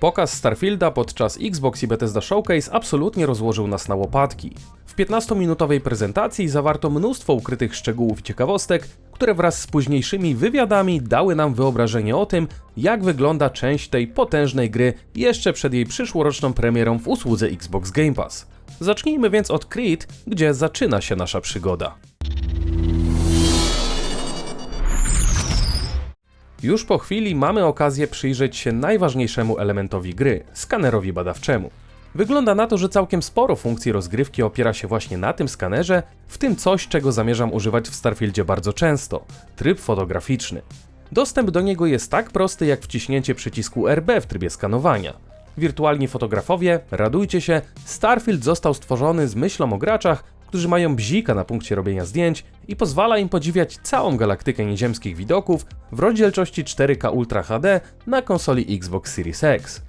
Pokaz Starfielda podczas Xbox i Bethesda Showcase absolutnie rozłożył nas na łopatki. W 15-minutowej prezentacji zawarto mnóstwo ukrytych szczegółów i ciekawostek, które wraz z późniejszymi wywiadami dały nam wyobrażenie o tym, jak wygląda część tej potężnej gry jeszcze przed jej przyszłoroczną premierą w usłudze Xbox Game Pass. Zacznijmy więc od Creed, gdzie zaczyna się nasza przygoda. Już po chwili mamy okazję przyjrzeć się najważniejszemu elementowi gry skanerowi badawczemu. Wygląda na to, że całkiem sporo funkcji rozgrywki opiera się właśnie na tym skanerze, w tym coś, czego zamierzam używać w Starfieldzie bardzo często tryb fotograficzny. Dostęp do niego jest tak prosty jak wciśnięcie przycisku RB w trybie skanowania. Wirtualni fotografowie, radujcie się, Starfield został stworzony z myślą o graczach, którzy mają bzika na punkcie robienia zdjęć i pozwala im podziwiać całą galaktykę nieziemskich widoków w rozdzielczości 4K Ultra HD na konsoli Xbox Series X.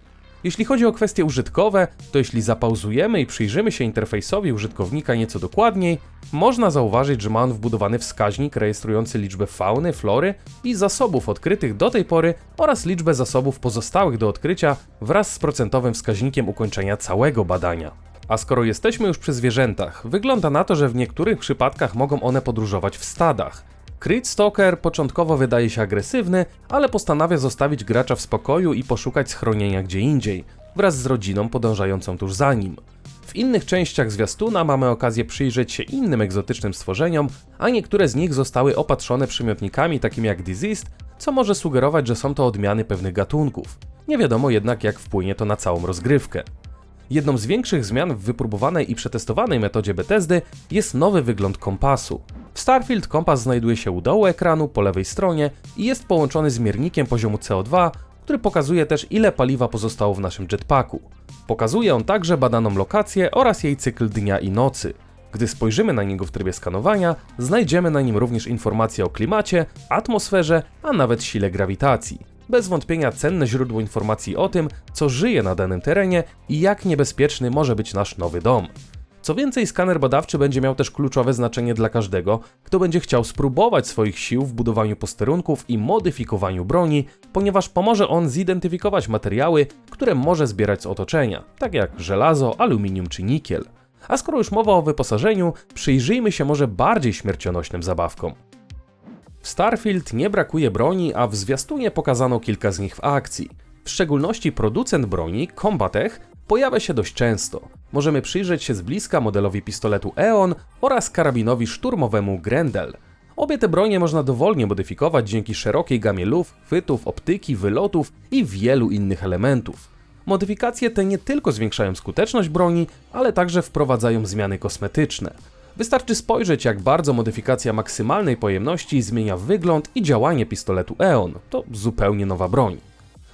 Jeśli chodzi o kwestie użytkowe, to jeśli zapauzujemy i przyjrzymy się interfejsowi użytkownika nieco dokładniej, można zauważyć, że ma on wbudowany wskaźnik rejestrujący liczbę fauny, flory i zasobów odkrytych do tej pory oraz liczbę zasobów pozostałych do odkrycia wraz z procentowym wskaźnikiem ukończenia całego badania. A skoro jesteśmy już przy zwierzętach, wygląda na to, że w niektórych przypadkach mogą one podróżować w stadach. Creed Stalker początkowo wydaje się agresywny, ale postanawia zostawić gracza w spokoju i poszukać schronienia gdzie indziej, wraz z rodziną podążającą tuż za nim. W innych częściach zwiastuna mamy okazję przyjrzeć się innym egzotycznym stworzeniom, a niektóre z nich zostały opatrzone przymiotnikami takimi jak diseased, co może sugerować, że są to odmiany pewnych gatunków. Nie wiadomo jednak jak wpłynie to na całą rozgrywkę. Jedną z większych zmian w wypróbowanej i przetestowanej metodzie Bethesdy jest nowy wygląd kompasu. W Starfield kompas znajduje się u dołu ekranu po lewej stronie i jest połączony z miernikiem poziomu CO2, który pokazuje też ile paliwa pozostało w naszym jetpacku. Pokazuje on także badaną lokację oraz jej cykl dnia i nocy. Gdy spojrzymy na niego w trybie skanowania, znajdziemy na nim również informacje o klimacie, atmosferze, a nawet sile grawitacji bez wątpienia cenne źródło informacji o tym, co żyje na danym terenie i jak niebezpieczny może być nasz nowy dom. Co więcej, skaner badawczy będzie miał też kluczowe znaczenie dla każdego, kto będzie chciał spróbować swoich sił w budowaniu posterunków i modyfikowaniu broni, ponieważ pomoże on zidentyfikować materiały, które może zbierać z otoczenia, tak jak żelazo, aluminium czy nikiel. A skoro już mowa o wyposażeniu, przyjrzyjmy się może bardziej śmiercionośnym zabawkom. W Starfield nie brakuje broni, a w zwiastunie pokazano kilka z nich w akcji. W szczególności producent broni, Combatech, pojawia się dość często. Możemy przyjrzeć się z bliska modelowi pistoletu EON oraz karabinowi szturmowemu Grendel. Obie te bronie można dowolnie modyfikować dzięki szerokiej gamie luf, chwytów, optyki, wylotów i wielu innych elementów. Modyfikacje te nie tylko zwiększają skuteczność broni, ale także wprowadzają zmiany kosmetyczne. Wystarczy spojrzeć, jak bardzo modyfikacja maksymalnej pojemności zmienia wygląd i działanie pistoletu EON. To zupełnie nowa broń.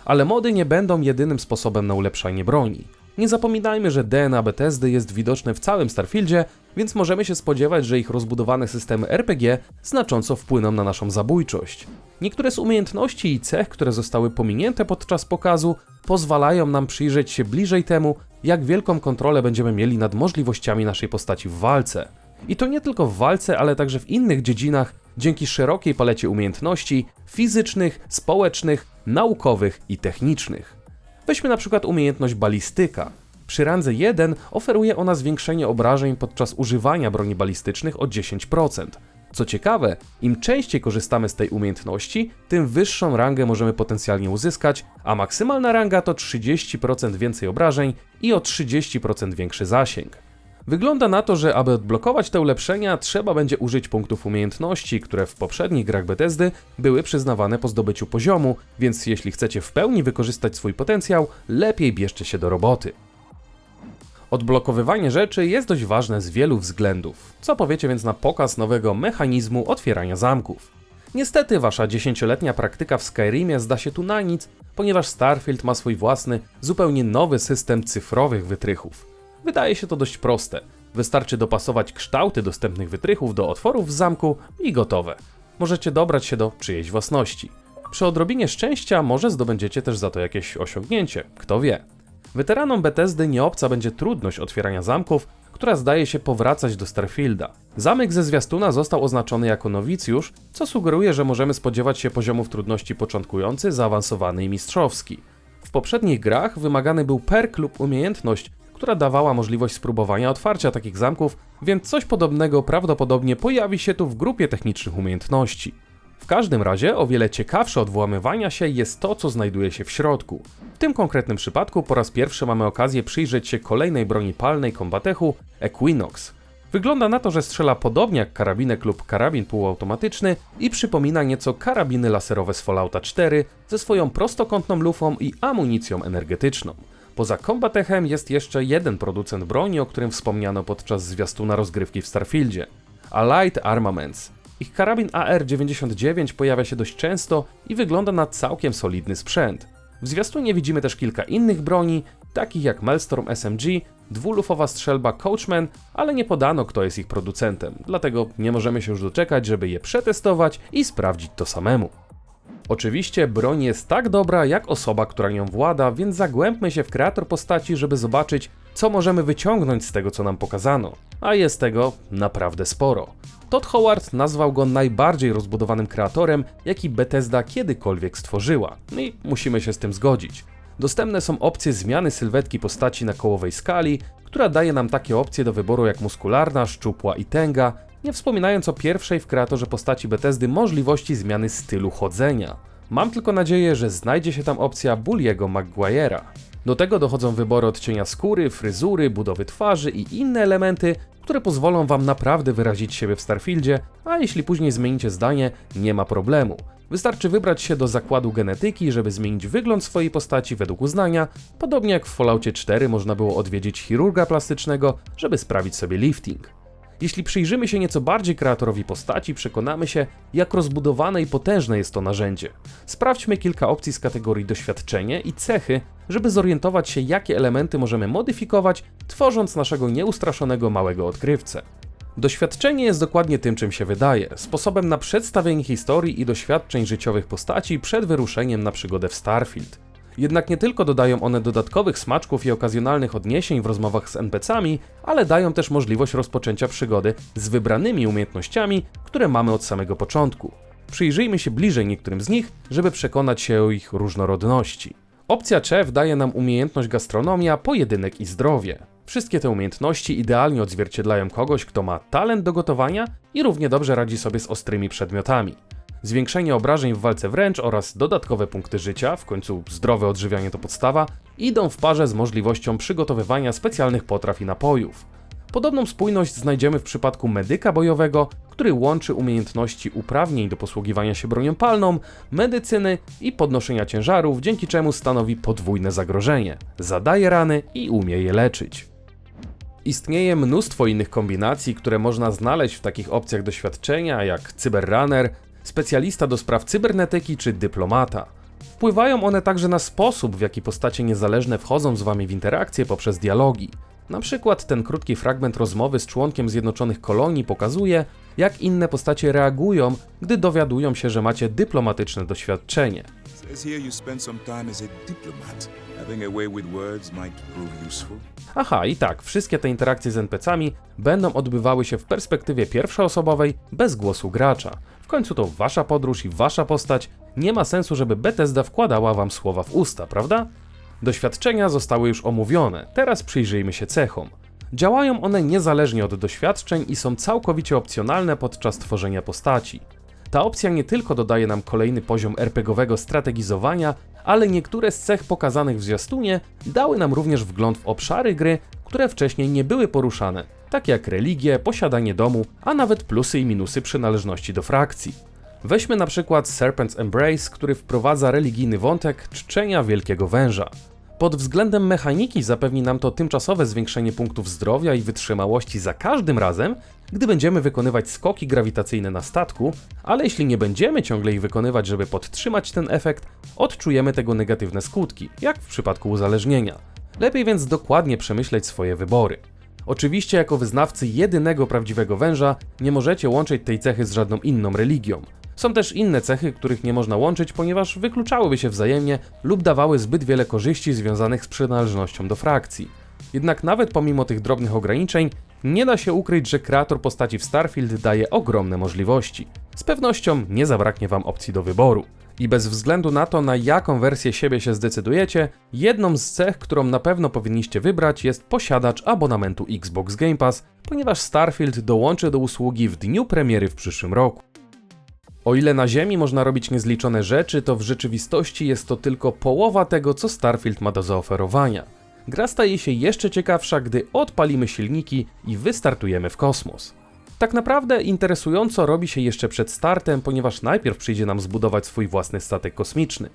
Ale mody nie będą jedynym sposobem na ulepszanie broni. Nie zapominajmy, że DNA Bethesdy jest widoczne w całym Starfieldzie, więc możemy się spodziewać, że ich rozbudowane systemy RPG znacząco wpłyną na naszą zabójczość. Niektóre z umiejętności i cech, które zostały pominięte podczas pokazu, pozwalają nam przyjrzeć się bliżej temu, jak wielką kontrolę będziemy mieli nad możliwościami naszej postaci w walce. I to nie tylko w walce, ale także w innych dziedzinach, dzięki szerokiej palecie umiejętności fizycznych, społecznych, naukowych i technicznych. Weźmy na przykład umiejętność balistyka. Przy randze 1 oferuje ona zwiększenie obrażeń podczas używania broni balistycznych o 10%. Co ciekawe, im częściej korzystamy z tej umiejętności, tym wyższą rangę możemy potencjalnie uzyskać, a maksymalna ranga to 30% więcej obrażeń i o 30% większy zasięg. Wygląda na to, że aby odblokować te ulepszenia, trzeba będzie użyć punktów umiejętności, które w poprzednich grach Bethesdy były przyznawane po zdobyciu poziomu, więc jeśli chcecie w pełni wykorzystać swój potencjał, lepiej bierzcie się do roboty. Odblokowywanie rzeczy jest dość ważne z wielu względów. Co powiecie więc na pokaz nowego mechanizmu otwierania zamków? Niestety wasza dziesięcioletnia praktyka w Skyrimie zda się tu na nic, ponieważ Starfield ma swój własny, zupełnie nowy system cyfrowych wytrychów. Wydaje się to dość proste. Wystarczy dopasować kształty dostępnych wytrychów do otworów w zamku i gotowe. Możecie dobrać się do czyjejś własności. Przy odrobinie szczęścia może zdobędziecie też za to jakieś osiągnięcie, kto wie. Weteranom Bethesdy nie obca będzie trudność otwierania zamków, która zdaje się powracać do Starfielda. Zamek ze zwiastuna został oznaczony jako nowicjusz, co sugeruje, że możemy spodziewać się poziomów trudności początkujący, zaawansowany i mistrzowski. W poprzednich grach wymagany był perk lub umiejętność, która dawała możliwość spróbowania otwarcia takich zamków, więc coś podobnego prawdopodobnie pojawi się tu w grupie technicznych umiejętności. W każdym razie o wiele ciekawsze od włamywania się jest to, co znajduje się w środku. W tym konkretnym przypadku po raz pierwszy mamy okazję przyjrzeć się kolejnej broni palnej kombatechu Equinox. Wygląda na to, że strzela podobnie jak karabinek lub karabin półautomatyczny i przypomina nieco karabiny laserowe z Fallouta 4 ze swoją prostokątną lufą i amunicją energetyczną. Poza Combatechem jest jeszcze jeden producent broni, o którym wspomniano podczas zwiastuna rozgrywki w Starfieldzie. Allied Armaments. Ich karabin AR-99 pojawia się dość często i wygląda na całkiem solidny sprzęt. W zwiastunie widzimy też kilka innych broni, takich jak Maelstrom SMG, dwulufowa strzelba Coachman, ale nie podano kto jest ich producentem, dlatego nie możemy się już doczekać, żeby je przetestować i sprawdzić to samemu. Oczywiście broń jest tak dobra jak osoba, która nią włada, więc zagłębmy się w kreator postaci, żeby zobaczyć, co możemy wyciągnąć z tego, co nam pokazano. A jest tego naprawdę sporo. Todd Howard nazwał go najbardziej rozbudowanym kreatorem, jaki Bethesda kiedykolwiek stworzyła. I musimy się z tym zgodzić. Dostępne są opcje zmiany sylwetki postaci na kołowej skali, która daje nam takie opcje do wyboru jak muskularna, szczupła i tęga, nie wspominając o pierwszej w kreatorze postaci Bethesdy możliwości zmiany stylu chodzenia. Mam tylko nadzieję, że znajdzie się tam opcja Bulliego Maguire'a. Do tego dochodzą wybory odcienia skóry, fryzury, budowy twarzy i inne elementy, które pozwolą Wam naprawdę wyrazić siebie w Starfieldzie, a jeśli później zmienicie zdanie, nie ma problemu. Wystarczy wybrać się do zakładu genetyki, żeby zmienić wygląd swojej postaci według uznania, podobnie jak w Falloutie 4 można było odwiedzić chirurga plastycznego, żeby sprawić sobie lifting. Jeśli przyjrzymy się nieco bardziej kreatorowi postaci, przekonamy się, jak rozbudowane i potężne jest to narzędzie. Sprawdźmy kilka opcji z kategorii doświadczenie i cechy, żeby zorientować się, jakie elementy możemy modyfikować, tworząc naszego nieustraszonego małego odkrywcę. Doświadczenie jest dokładnie tym, czym się wydaje sposobem na przedstawienie historii i doświadczeń życiowych postaci przed wyruszeniem na przygodę w Starfield. Jednak nie tylko dodają one dodatkowych smaczków i okazjonalnych odniesień w rozmowach z NPC-ami, ale dają też możliwość rozpoczęcia przygody z wybranymi umiejętnościami, które mamy od samego początku. Przyjrzyjmy się bliżej niektórym z nich, żeby przekonać się o ich różnorodności. Opcja CHEF daje nam umiejętność gastronomia, pojedynek i zdrowie. Wszystkie te umiejętności idealnie odzwierciedlają kogoś, kto ma talent do gotowania i równie dobrze radzi sobie z ostrymi przedmiotami. Zwiększenie obrażeń w walce wręcz oraz dodatkowe punkty życia, w końcu zdrowe odżywianie to podstawa, idą w parze z możliwością przygotowywania specjalnych potraw i napojów. Podobną spójność znajdziemy w przypadku medyka bojowego, który łączy umiejętności uprawnień do posługiwania się bronią palną, medycyny i podnoszenia ciężarów, dzięki czemu stanowi podwójne zagrożenie. Zadaje rany i umie je leczyć. Istnieje mnóstwo innych kombinacji, które można znaleźć w takich opcjach doświadczenia jak cyberrunner, specjalista do spraw cybernetyki czy dyplomata. Wpływają one także na sposób, w jaki postacie niezależne wchodzą z wami w interakcję poprzez dialogi. Na przykład ten krótki fragment rozmowy z członkiem Zjednoczonych Kolonii pokazuje, jak inne postacie reagują, gdy dowiadują się, że macie dyplomatyczne doświadczenie. Aha, i tak, wszystkie te interakcje z NPC-ami będą odbywały się w perspektywie pierwszoosobowej, bez głosu gracza. Końcu to wasza podróż i wasza postać, nie ma sensu, żeby Bethesda wkładała wam słowa w usta, prawda? Doświadczenia zostały już omówione, teraz przyjrzyjmy się cechom. Działają one niezależnie od doświadczeń i są całkowicie opcjonalne podczas tworzenia postaci. Ta opcja nie tylko dodaje nam kolejny poziom RPGowego strategizowania, ale niektóre z cech pokazanych w zwiastunie dały nam również wgląd w obszary gry, które wcześniej nie były poruszane, takie jak religie, posiadanie domu, a nawet plusy i minusy przynależności do frakcji. Weźmy na przykład Serpent's Embrace, który wprowadza religijny wątek czczenia wielkiego węża. Pod względem mechaniki zapewni nam to tymczasowe zwiększenie punktów zdrowia i wytrzymałości za każdym razem, gdy będziemy wykonywać skoki grawitacyjne na statku, ale jeśli nie będziemy ciągle ich wykonywać, żeby podtrzymać ten efekt, odczujemy tego negatywne skutki, jak w przypadku uzależnienia. Lepiej więc dokładnie przemyśleć swoje wybory. Oczywiście, jako wyznawcy jedynego prawdziwego węża, nie możecie łączyć tej cechy z żadną inną religią. Są też inne cechy, których nie można łączyć, ponieważ wykluczałyby się wzajemnie lub dawały zbyt wiele korzyści związanych z przynależnością do frakcji. Jednak nawet pomimo tych drobnych ograniczeń, nie da się ukryć, że kreator postaci w Starfield daje ogromne możliwości. Z pewnością nie zabraknie Wam opcji do wyboru. I bez względu na to, na jaką wersję siebie się zdecydujecie, jedną z cech, którą na pewno powinniście wybrać, jest posiadacz abonamentu Xbox Game Pass, ponieważ Starfield dołączy do usługi w dniu premiery w przyszłym roku. O ile na Ziemi można robić niezliczone rzeczy, to w rzeczywistości jest to tylko połowa tego, co Starfield ma do zaoferowania. Gra staje się jeszcze ciekawsza, gdy odpalimy silniki i wystartujemy w kosmos. Tak naprawdę interesująco robi się jeszcze przed startem, ponieważ najpierw przyjdzie nam zbudować swój własny statek kosmiczny.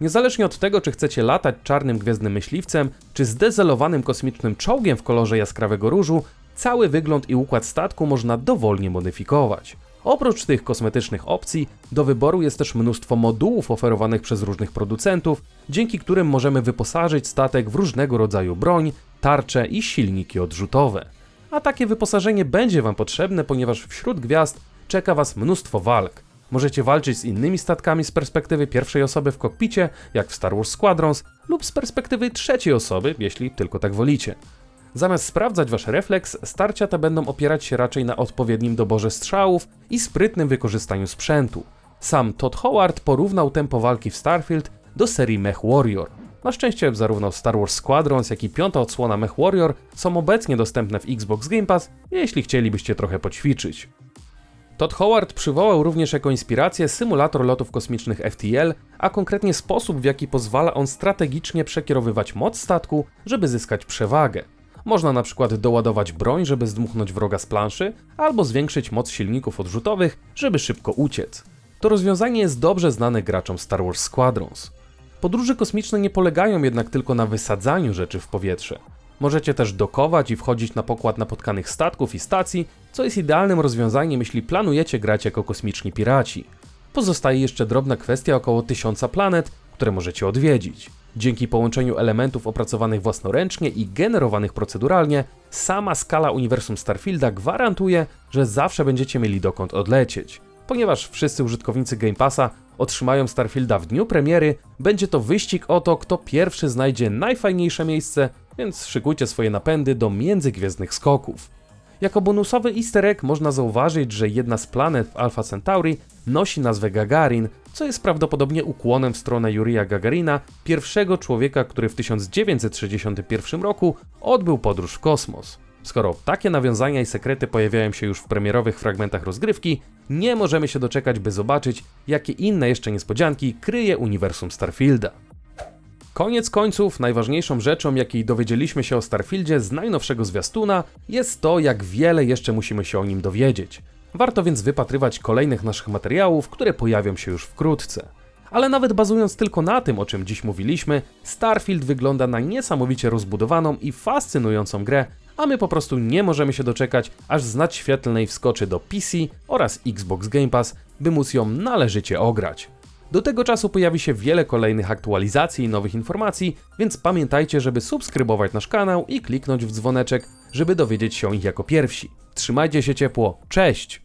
Niezależnie od tego, czy chcecie latać czarnym gwiezdnym myśliwcem, czy zdezelowanym kosmicznym czołgiem w kolorze jaskrawego różu, cały wygląd i układ statku można dowolnie modyfikować. Oprócz tych kosmetycznych opcji, do wyboru jest też mnóstwo modułów oferowanych przez różnych producentów, dzięki którym możemy wyposażyć statek w różnego rodzaju broń, tarcze i silniki odrzutowe. A takie wyposażenie będzie Wam potrzebne, ponieważ wśród gwiazd czeka Was mnóstwo walk. Możecie walczyć z innymi statkami z perspektywy pierwszej osoby w kokpicie, jak w Star Wars Squadrons, lub z perspektywy trzeciej osoby, jeśli tylko tak wolicie. Zamiast sprawdzać wasz refleks, starcia te będą opierać się raczej na odpowiednim doborze strzałów i sprytnym wykorzystaniu sprzętu. Sam Todd Howard porównał tempo walki w Starfield do serii Mech Warrior. Na szczęście zarówno Star Wars Squadrons, jak i piąta odsłona Mech Warrior są obecnie dostępne w Xbox Game Pass, jeśli chcielibyście trochę poćwiczyć. Todd Howard przywołał również jako inspirację symulator lotów kosmicznych FTL, a konkretnie sposób w jaki pozwala on strategicznie przekierowywać moc statku, żeby zyskać przewagę. Można na przykład doładować broń, żeby zdmuchnąć wroga z planszy, albo zwiększyć moc silników odrzutowych, żeby szybko uciec. To rozwiązanie jest dobrze znane graczom Star Wars Squadrons. Podróże kosmiczne nie polegają jednak tylko na wysadzaniu rzeczy w powietrze. Możecie też dokować i wchodzić na pokład napotkanych statków i stacji, co jest idealnym rozwiązaniem, jeśli planujecie grać jako kosmiczni piraci. Pozostaje jeszcze drobna kwestia około tysiąca planet, które możecie odwiedzić. Dzięki połączeniu elementów opracowanych własnoręcznie i generowanych proceduralnie, sama skala uniwersum Starfielda gwarantuje, że zawsze będziecie mieli dokąd odlecieć. Ponieważ wszyscy użytkownicy Game Passa otrzymają Starfielda w dniu premiery, będzie to wyścig o to, kto pierwszy znajdzie najfajniejsze miejsce, więc szykujcie swoje napędy do międzygwiezdnych skoków. Jako bonusowy easter egg można zauważyć, że jedna z planet w Alpha Centauri nosi nazwę Gagarin, co jest prawdopodobnie ukłonem w stronę Jurija Gagarina, pierwszego człowieka, który w 1961 roku odbył podróż w kosmos. Skoro takie nawiązania i sekrety pojawiają się już w premierowych fragmentach rozgrywki, nie możemy się doczekać, by zobaczyć, jakie inne jeszcze niespodzianki kryje uniwersum Starfielda. Koniec końców, najważniejszą rzeczą, jakiej dowiedzieliśmy się o Starfieldzie z najnowszego zwiastuna, jest to, jak wiele jeszcze musimy się o nim dowiedzieć. Warto więc wypatrywać kolejnych naszych materiałów, które pojawią się już wkrótce. Ale nawet bazując tylko na tym, o czym dziś mówiliśmy, Starfield wygląda na niesamowicie rozbudowaną i fascynującą grę, a my po prostu nie możemy się doczekać, aż znać świetlnej wskoczy do PC oraz Xbox Game Pass, by móc ją należycie ograć. Do tego czasu pojawi się wiele kolejnych aktualizacji i nowych informacji, więc pamiętajcie, żeby subskrybować nasz kanał i kliknąć w dzwoneczek, żeby dowiedzieć się o nich jako pierwsi. Trzymajcie się ciepło, cześć!